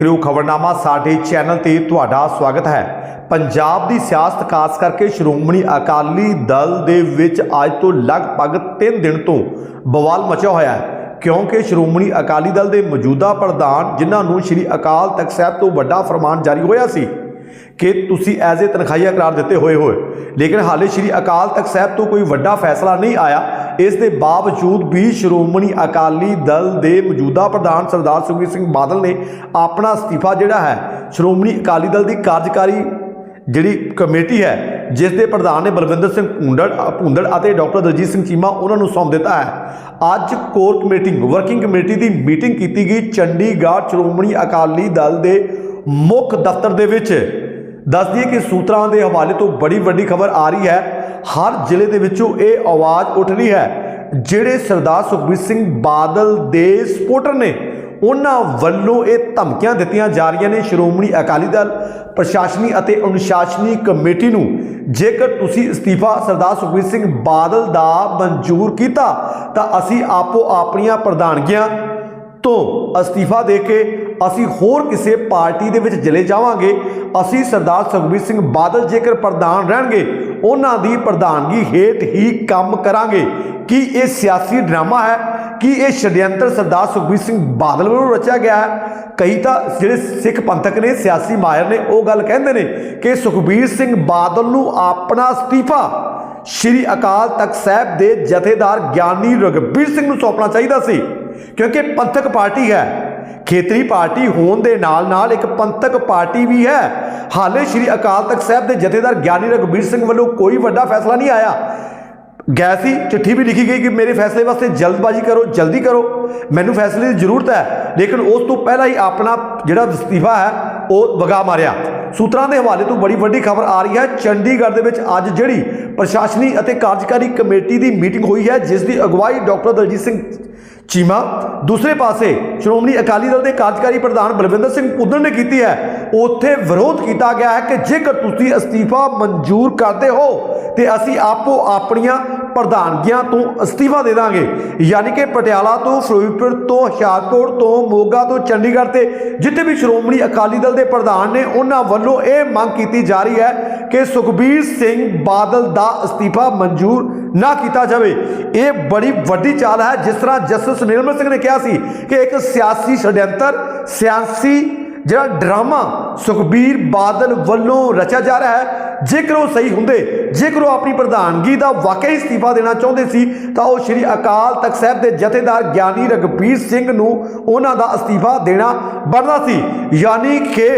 ਕਰਿਓ ਖਬਰਨਾਮਾ ਸਾਡੇ ਚੈਨਲ ਤੇ ਤੁਹਾਡਾ ਸਵਾਗਤ ਹੈ। ਪੰਜਾਬ ਦੀ ਸਿਆਸਤ, ਖਾਸ ਕਰਕੇ ਸ਼੍ਰੋਮਣੀ ਅਕਾਲੀ ਦਲ ਦੇ ਵਿੱਚ ਅੱਜ ਤੋਂ ਲਗਭਗ 3 ਦਿਨ ਤੋਂ ਬਵਾਲ ਮਚਿਆ ਹੋਇਆ ਹੈ। ਕਿਉਂਕਿ ਸ਼੍ਰੋਮਣੀ ਅਕਾਲੀ ਦਲ ਦੇ ਮੌਜੂਦਾ ਪ੍ਰਧਾਨ, ਜਿਨ੍ਹਾਂ ਨੂੰ ਸ਼੍ਰੀ ਅਕਾਲ ਤਖਤ ਸਾਹਿਬ ਤੋਂ ਵੱਡਾ ਫਰਮਾਨ ਜਾਰੀ ਹੋਇਆ ਸੀ ਕਿ ਤੁਸੀਂ ਐਜ਼ ਏ ਤਨਖਾਹੀਆ ਕਰਾਰ ਦਿੱਤੇ ਹੋਏ ਹੋਏ। ਲੇਕਿਨ ਹਾਲੇ ਸ਼੍ਰੀ ਅਕਾਲ ਤਖਤ ਸਾਹਿਬ ਤੋਂ ਕੋਈ ਵੱਡਾ ਫੈਸਲਾ ਨਹੀਂ ਆਇਆ। ਇਸ ਦੇ ਬਾਵਜੂਦ ਵੀ ਸ਼੍ਰੋਮਣੀ ਅਕਾਲੀ ਦਲ ਦੇ ਮੌਜੂਦਾ ਪ੍ਰਧਾਨ ਸਰਦਾਰ ਸੁਖਬੀਰ ਸਿੰਘ ਬਾਦਲ ਨੇ ਆਪਣਾ ਅਸਤੀਫਾ ਜਿਹੜਾ ਹੈ, ਸ਼੍ਰੋਮਣੀ ਅਕਾਲੀ ਦਲ ਦੀ ਕਾਰਜਕਾਰੀ ਜਿਹੜੀ ਕਮੇਟੀ ਹੈ, ਜਿਸ ਦੇ ਪ੍ਰਧਾਨ ਨੇ ਬਲਵਿੰਦਰ ਸਿੰਘ ਭੁੰਡੜ ਭੁੰਦੜ ਅਤੇ ਡਾਕਟਰ ਦਲਜੀਤ ਸਿੰਘ ਚੀਮਾ ਉਹਨਾਂ ਨੂੰ ਸੌਂਪ ਦਿੱਤਾ ਹੈ। ਅੱਜ ਕੋਰ ਕਮੇਟੀ, ਵਰਕਿੰਗ ਕਮੇਟੀ ਦੀ ਮੀਟਿੰਗ ਕੀਤੀ ਗਈ। ਚੰਡੀਗੜ੍ਹ ਸ਼੍ਰੋਮਣੀ ਅਕਾਲੀ ਦਲ ਦੇ ਮੁੱਖ ਦਫ਼ਤਰ ਦੇ ਵਿੱਚ ਦੱਸ ਦਈਏ ਕਿ ਸੂਤਰਾਂ ਦੇ ਹਵਾਲੇ ਤੋਂ ਬੜੀ ਵੱਡੀ ਖਬਰ ਆ ਰਹੀ ਹੈ ਹਰ ਜ਼ਿਲ੍ਹੇ ਦੇ ਵਿੱਚੋਂ ਇਹ ਆਵਾਜ਼ ਉੱਠ ਰਹੀ ਹੈ, ਜਿਹੜੇ ਸਰਦਾਰ ਸੁਖਬੀਰ ਸਿੰਘ ਬਾਦਲ ਦੇ ਸਪੋਰਟਰ ਨੇ, ਉਹਨਾਂ ਵੱਲੋਂ ਇਹ ਧਮਕੀਆਂ ਦਿੱਤੀਆਂ ਜਾ ਰਹੀਆਂ ਨੇ। ਸ਼੍ਰੋਮਣੀ ਅਕਾਲੀ ਦਲ, ਪ੍ਰਸ਼ਾਸਨੀ ਅਤੇ ਅਨੁਸ਼ਾਸਨੀ ਕਮੇਟੀ ਨੂੰ ਜੇਕਰ ਤੁਸੀਂ ਅਸਤੀਫਾ ਸਰਦਾਰ ਸੁਖਬੀਰ ਸਿੰਘ ਬਾਦਲ ਦਾ ਮਨਜ਼ੂਰ ਕੀਤਾ, ਤਾਂ ਅਸੀਂ ਆਪੋ ਆਪਣੀਆਂ ਪ੍ਰਧਾਨਗੀਆਂ ਤੋਂ ਅਸਤੀਫਾ ਦੇ ਕੇ ਅਸੀਂ ਹੋਰ ਕਿਸੇ ਪਾਰਟੀ ਦੇ ਵਿੱਚ ਚਲੇ ਜਾਵਾਂਗੇ। ਅਸੀਂ ਸਰਦਾਰ ਸੁਖਬੀਰ ਸਿੰਘ ਬਾਦਲ ਜੇਕਰ ਪ੍ਰਧਾਨ ਰਹਿਣਗੇ ਉਹਨਾਂ ਦੀ ਪ੍ਰਧਾਨਗੀ ਹੇਠ ਹੀ ਕੰਮ ਕਰਾਂਗੇ। ਕੀ ਇਹ ਸਿਆਸੀ ਡਰਾਮਾ ਹੈ? ਕੀ ਇਹ ਛਡਯੰਤਰ ਸਰਦਾਰ ਸੁਖਬੀਰ ਸਿੰਘ ਬਾਦਲ ਵੱਲੋਂ ਰਚਿਆ ਗਿਆ ਹੈ? ਕਈ ਤਾਂ ਜਿਹੜੇ ਸਿੱਖ ਪੰਥਕ ਨੇ, ਸਿਆਸੀ ਮਾਹਿਰ ਨੇ, ਉਹ ਗੱਲ ਕਹਿੰਦੇ ਨੇ ਕਿ ਸੁਖਬੀਰ ਸਿੰਘ ਬਾਦਲ ਨੂੰ ਆਪਣਾ ਅਸਤੀਫਾ ਸ਼੍ਰੀ ਅਕਾਲ ਤਖਤ ਸਾਹਿਬ ਦੇ ਜਥੇਦਾਰ ਗਿਆਨੀ ਰਗਬੀਰ ਸਿੰਘ ਨੂੰ ਸੌਂਪਣਾ ਚਾਹੀਦਾ ਸੀ। ਕਿਉਂਕਿ ਪੰਥਕ ਪਾਰਟੀ ਹੈ। ਖੇਤਰੀ ਪਾਰਟੀ ਹੋਣ ਦੇ ਨਾਲ ਨਾਲ ਇੱਕ ਪੰਥਕ ਪਾਰਟੀ ਵੀ ਹੈ। ਹਾਲੇ ਸ਼੍ਰੀ ਅਕਾਲ ਤਖਤ ਸਾਹਿਬ ਦੇ ਜਥੇਦਾਰ ਗਿਆਨੀ ਰਗਬੀਰ ਸਿੰਘ ਵੱਲੋਂ ਕੋਈ ਵੱਡਾ ਫੈਸਲਾ ਨਹੀਂ ਆਇਆ। ਗਿਆ ਸੀ ਚਿੱਠੀ ਵੀ ਲਿਖੀ ਗਈ ਕਿ ਮੇਰੇ ਫੈਸਲੇ ਵਾਸਤੇ ਜਲਦਬਾਜ਼ੀ ਕਰੋ, ਜਲਦੀ ਕਰੋ। ਮੈਨੂੰ ਫੈਸਲੇ ਦੀ ਜ਼ਰੂਰਤ ਹੈ, ਲੇਕਿਨ ਉਸ ਤੋਂ ਪਹਿਲਾਂ ਹੀ ਆਪਣਾ ਜਿਹੜਾ ਅਸਤੀਫਾ ਹੈ, ਉਹ ਵਗਾ ਮਾਰਿਆ। ਸੂਤਰਾਂ ਦੇ ਹਵਾਲੇ ਤੋਂ ਬੜੀ ਵੱਡੀ ਖਬਰ ਆ ਰਹੀ ਹੈ, ਚੰਡੀਗੜ੍ਹ ਦੇ ਵਿੱਚ ਅੱਜ ਜਿਹੜੀ ਪ੍ਰਸ਼ਾਸਨੀ ਅਤੇ ਕਾਰਜਕਾਰੀ ਕਮੇਟੀ ਦੀ ਮੀਟਿੰਗ ਹੋਈ ਹੈ, ਜਿਸ ਦੀ ਅਗਵਾਈ ਡਾਕਟਰ ਦਲਜੀਤ ਸਿੰਘ ਚੀਮਾ, ਦੂਸਰੇ ਪਾਸੇ ਸ਼੍ਰੋਮਣੀ ਅਕਾਲੀ ਦਲ ਦੇ ਕਾਰਜਕਾਰੀ ਪ੍ਰਧਾਨ ਬਲਵਿੰਦਰ ਸਿੰਘ ਪੁੱਦਣ ਨੇ ਕੀਤੀ ਹੈ। ਉੱਥੇ ਵਿਰੋਧ ਕੀਤਾ ਗਿਆ ਹੈ ਕਿ ਜੇਕਰ ਤੁਸੀਂ ਅਸਤੀਫਾ ਮਨਜ਼ੂਰ ਕਰਦੇ ਹੋ, ਤੇ ਅਸੀਂ ਆਪੋ ਆਪਣੀਆਂ ਪ੍ਰਧਾਨਗੀਆਂ ਤੋਂ ਅਸਤੀਫਾ ਦੇ ਦਾਂਗੇ। ਯਾਨੀ ਕਿ ਪਟਿਆਲਾ ਤੋਂ ਫਿਰੋਜ਼ਪੁਰ ਤੋਂ ਹੁਸ਼ਿਆਰਪੁਰ ਤੋਂ ਮੋਗਾ ਤੋਂ ਚੰਡੀਗੜ੍ਹ ਤੇ ਜਿੱਥੇ ਵੀ ਸ਼੍ਰੋਮਣੀ ਅਕਾਲੀ ਦਲ ਦੇ ਪ੍ਰਧਾਨ ਨੇ, ਉਹਨਾਂ ਵੱਲੋਂ ਇਹ ਮੰਗ ਕੀਤੀ ਜਾ ਰਹੀ ਹੈ ਕਿ ਸੁਖਬੀਰ ਸਿੰਘ ਬਾਦਲ ਦਾ ਅਸਤੀਫਾ ਮਨਜ਼ੂਰ ਨਾ ਕੀਤਾ ਜਾਵੇ। ਇਹ ਬੜੀ ਵੱਡੀ ਚਾਲ ਹੈ। ਜਿਸ ਤਰ੍ਹਾਂ ਜਸਟਿਸ ਨਿਰਮਲ ਸਿੰਘ ਨੇ ਕਿਹਾ ਸੀ ਕਿ ਇੱਕ ਸਿਆਸੀ ਛੜਯੰਤਰ ਸਿਆਸੀ ਜਿਹੜਾ ਡਰਾਮਾ ਸੁਖਬੀਰ ਬਾਦਲ ਵੱਲੋਂ ਰਚਿਆ ਜਾ ਰਿਹਾ ਹੈ ਜੇਕਰ ਉਹ ਸਹੀ ਹੁੰਦੇ, ਜੇਕਰ ਉਹ ਆਪਣੀ ਪ੍ਰਧਾਨਗੀ ਦਾ ਵਾਕਈ ਅਸਤੀਫਾ ਦੇਣਾ ਚਾਹੁੰਦੇ ਸੀ, ਤਾਂ ਉਹ ਸ਼੍ਰੀ ਅਕਾਲ ਤਖਤ ਸਾਹਿਬ ਦੇ ਜਥੇਦਾਰ ਗਿਆਨੀ ਰਗਬੀਰ ਸਿੰਘ ਨੂੰ ਉਹਨਾਂ ਦਾ ਅਸਤੀਫਾ ਦੇਣਾ ਬਣਦਾ ਸੀ। ਯਾਨੀ ਕਿ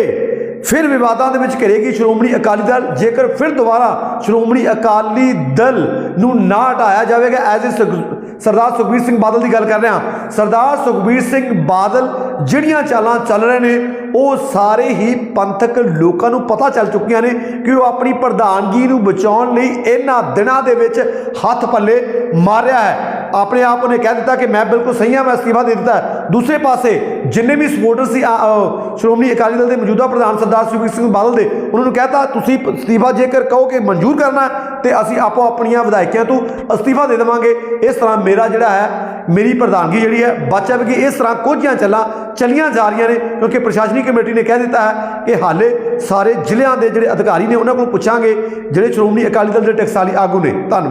ਫਿਰ ਵਿਵਾਦਾਂ ਦੇ ਵਿੱਚ ਘਿਰੇਗੀ ਸ਼੍ਰੋਮਣੀ ਅਕਾਲੀ ਦਲ, ਜੇਕਰ ਫਿਰ ਦੁਬਾਰਾ ਸ਼੍ਰੋਮਣੀ ਅਕਾਲੀ ਦਲ ਨੂੰ ਨਾ ਹਟਾਇਆ ਜਾਵੇਗਾ ਐਜ਼ ਏ ਸਰਦਾਰ ਸੁਖਬੀਰ ਸਿੰਘ ਬਾਦਲ ਦੀ ਗੱਲ ਕਰ ਰਿਹਾ। ਸਰਦਾਰ ਸੁਖਬੀਰ ਸਿੰਘ ਬਾਦਲ ਜਿਹੜੀਆਂ ਚਾਲਾਂ ਚੱਲ ਰਹੇ ਨੇ ਉਹ ਸਾਰੇ ਹੀ ਪੰਥਕ ਲੋਕਾਂ ਨੂੰ ਪਤਾ ਚੱਲ ਚੁੱਕੀਆਂ ਨੇ ਕਿ ਉਹ ਆਪਣੀ ਪ੍ਰਧਾਨਗੀ ਨੂੰ ਬਚਾਉਣ ਲਈ ਇਹਨਾਂ ਦਿਨਾਂ ਦੇ ਵਿੱਚ ਹੱਥ ਪੱਲੇ ਮਾਰਿਆ ਹੈ। ਆਪਣੇ ਆਪ ਉਹਨੇ ਕਹਿ ਦਿੱਤਾ ਕਿ ਮੈਂ ਬਿਲਕੁਲ ਸਹੀ ਹਾਂ, ਮੈਂ ਅਸਤੀਫਾ ਦੇ ਦਿੱਤਾ ਦੂਸਰੇ ਪਾਸੇ ਜਿੰਨੇ ਵੀ ਸਪੋਰਟਰ ਸੀ ਸ਼੍ਰੋਮਣੀ ਅਕਾਲੀ ਦਲ ਦੇ ਮੌਜੂਦਾ ਪ੍ਰਧਾਨ ਸਰਦਾਰ ਸੁਖਬੀਰ ਸਿੰਘ ਬਾਦਲ ਦੇ, ਉਹਨਾਂ ਨੂੰ ਕਹਿਤਾ, ਤੁਸੀਂ ਅਸਤੀਫਾ ਜੇਕਰ ਕਹੋ ਕਿ ਮਨਜ਼ੂਰ ਕਰਨਾ ਤੇ ਅਸੀਂ ਆਪੋ ਆਪਣੀਆਂ ਵਿਧਾਇਕਾਂ ਤੋਂ ਅਸਤੀਫਾ ਦੇ ਦੇਵਾਂਗੇ। ਇਸ ਤਰ੍ਹਾਂ ਮੇਰਾ ਜਿਹੜਾ ਹੈ, ਮੇਰੀ ਪ੍ਰਧਾਨਗੀ ਜਿਹੜੀ ਹੈ, ਬਚ ਜਾਵੇਗੀ। ਇਸ ਤਰ੍ਹਾਂ ਕੁਝੀਆਂ ਚੱਲਾਂ ਚੱਲੀਆਂ ਜਾ ਰਹੀਆਂ ਨੇ, ਕਿਉਂਕਿ ਪ੍ਰਸ਼ਾਸਨੀ ਕਮੇਟੀ ਨੇ ਕਹਿ ਦਿੱਤਾ ਹੈ ਕਿ ਹਾਲੇ ਸਾਰੇ ਜ਼ਿਲ੍ਹਿਆਂ ਦੇ ਜਿਹੜੇ ਅਧਿਕਾਰੀ ਨੇ, ਉਹਨਾਂ ਕੋਲ ਪੁੱਛਾਂਗੇ, ਜਿਹੜੇ ਸ਼੍ਰੋਮਣੀ ਅਕਾਲੀ ਦਲ ਦੇ ਟਕਸਾਲੀ ਆਗੂ ਨੇ। ਧੰਨਵਾਦ।